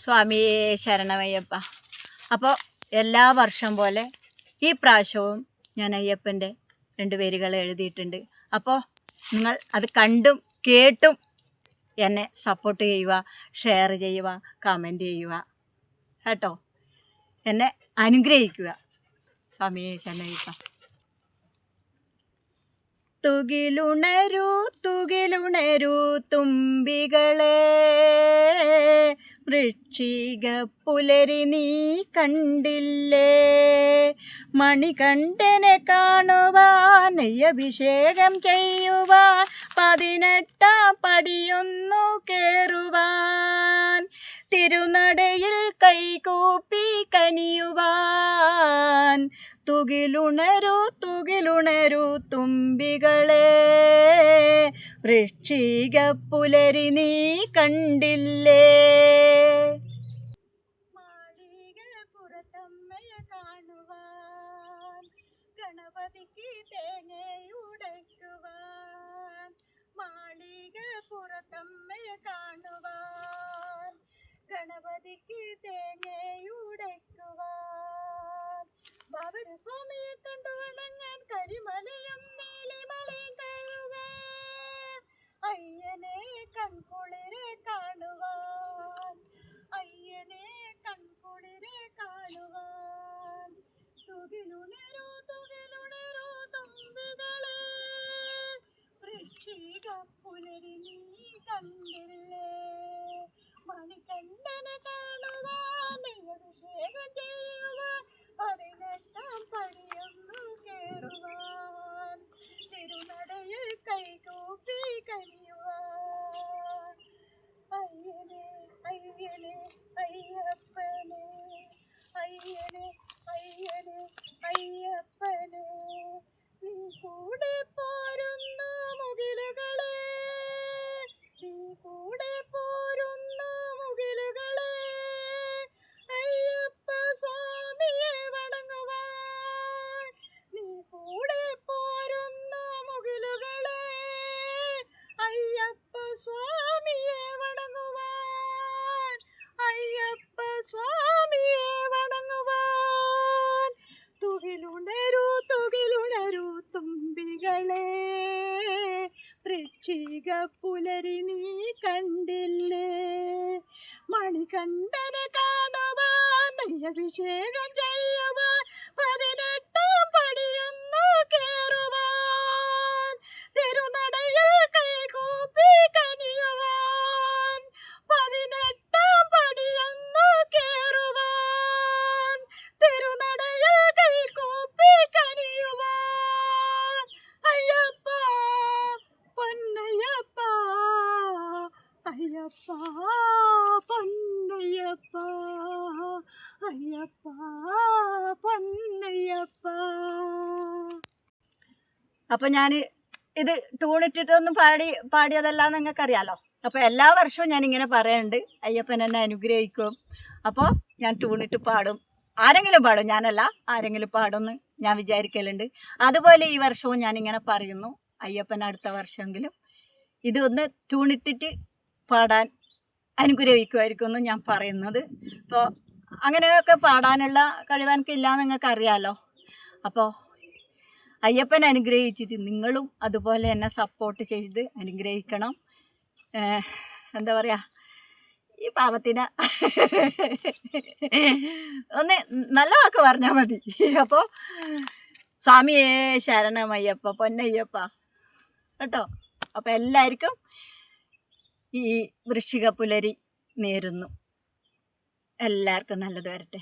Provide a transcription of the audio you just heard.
സ്വാമിയേ ശരണമയ്യപ്പ. അപ്പോൾ എല്ലാ വർഷം പോലെ ഈ പ്രാവശ്യവും ഞാൻ അയ്യപ്പന്റെ രണ്ട് പേരുകൾ എഴുതിയിട്ടുണ്ട്. അപ്പോൾ നിങ്ങൾ അത് കണ്ടും കേട്ടും എന്നെ സപ്പോർട്ട് ചെയ്യുക ഷെയർ ചെയ്യുക കമന്റ് ചെയ്യുക. കേട്ടോ? എന്നെ അനുഗ്രഹിക്കുക. സ്വാമി ശരണയ്യപ്പ തുകിലുണരൂ തുകിലുണരൂ തുമ്പികളെ. വൃക്ഷിക പുലരി നീ കണ്ടില്ലേ? മണികണ്ഠനെ കാണുവാൻ നെയ്യഭിഷേകം ചെയ്യുവാൻ പതിനെട്ടാം പടിയൊന്നു കയറുവാൻ തിരുനടയിൽ കൈകൂപ്പി കനിയുവാൻ. തുകിലുണരു തുകിലുണരു തുമ്പികളെ വൃക്ഷിക പുലരി നീ കണ്ടില്ലേ? ഗണപതിക്ക് തേങ്ങയുടയ്ക്കുവാൻ മാളികപ്പുറത്തമ്മയെ കാണുവാൻ സ്വാമിയെ കണ്ടു വണങ്ങാൻ കരിമലയും കൺകുളിരെ കാണുവാൻ. അയ്യനെ കൺകുളിരെ കാണുവാൻ. തുകിലുണരൂ തുകിലുണരൂ തുമ്പികളെ. വൃക്ഷിക പുലരി നീ കണ്ടില്ലേ? മണികണ്ഠനെ കാണുവാൻ അഭിഷേകം ചെയ്യുവാൻ പതിനെട്ടാം പടിയൊന്നു കേറുവാൻ. തിരുനടയിൽ കൈകൂപ്പി കനിയുവാൻ അയ്യപ്പനെ അയ്യനെ അയ്യനെ അയ്യപ്പനെ. നീ കൂടെ പോരുന്നു മുകിലുകളെ നീ കൂടെ പോരുന്നു മുകിലുകളെ അയ്യപ്പ സ്വാമിയെ വണങ്ങുവാൻ. നീ കൂടെ പോരുന്നു മുകിലുകളെ അയ്യപ്പ സ്വാമിയെ സ്വാമിയെ വണങ്ങുവാൻ. തുകിലുണരൂ തുകിലുണരൂ തുമ്പികളെ. വൃക്ഷിക പുലരി നീ കണ്ടില്ലേ? മണികണ്ഠനെ കാണുവാൻ അഭിഷേകം ചെയ്യുവാൻ പൊന്നയ്യപ്പ. അയ്യപ്പ പൊന്നയ്യപ്പ. അപ്പൊ ഞാൻ ഇത് ട്യൂണിട്ടിട്ടൊന്നും പാടി പാടിയതല്ല നിങ്ങൾക്കറിയാലോ. അപ്പോൾ എല്ലാ വർഷവും ഞാൻ ഇങ്ങനെ പറയുന്നുണ്ട് അയ്യപ്പൻ എന്നെ അനുഗ്രഹിക്കും. അപ്പോൾ ഞാൻ ട്യൂണിട്ട് പാടും. ആരെങ്കിലും പാടും ഞാനല്ല. ആരെങ്കിലും പാടുമെന്ന് ഞാൻ വിചാരിക്കലുണ്ട്. അതുപോലെ ഈ വർഷവും ഞാൻ ഇങ്ങനെ പറയുന്നു. അയ്യപ്പൻ അടുത്ത വർഷമെങ്കിലും ഇതൊന്ന് ട്യൂണിട്ടിട്ട് പാടാൻ അനുഗ്രഹിക്കുമായിരിക്കും ഞാൻ പറയുന്നത്. അപ്പോൾ അങ്ങനെയൊക്കെ പാടാനുള്ള കഴിവ് എനിക്കില്ല നിങ്ങൾക്ക് അറിയാലോ അപ്പോൾ അയ്യപ്പൻ അനുഗ്രഹിച്ചിട്ട് നിങ്ങളും അതുപോലെ എന്നെ സപ്പോർട്ട് ചെയ്ത് അനുഗ്രഹിക്കണം. എന്താ പറയുക ഈ പാവത്തിന് ഒന്ന് നല്ല വാക്ക് പറഞ്ഞാൽ മതി. അപ്പോൾ സ്വാമിയേ ശരണമയ്യപ്പ പൊന്നയ്യപ്പ. കേട്ടോ? അപ്പോൾ എല്ലാവർക്കും ഈ വൃശ്ചിക പുലരി നേരുന്നു. എല്ലാവർക്കും നല്ലത് വരട്ടെ.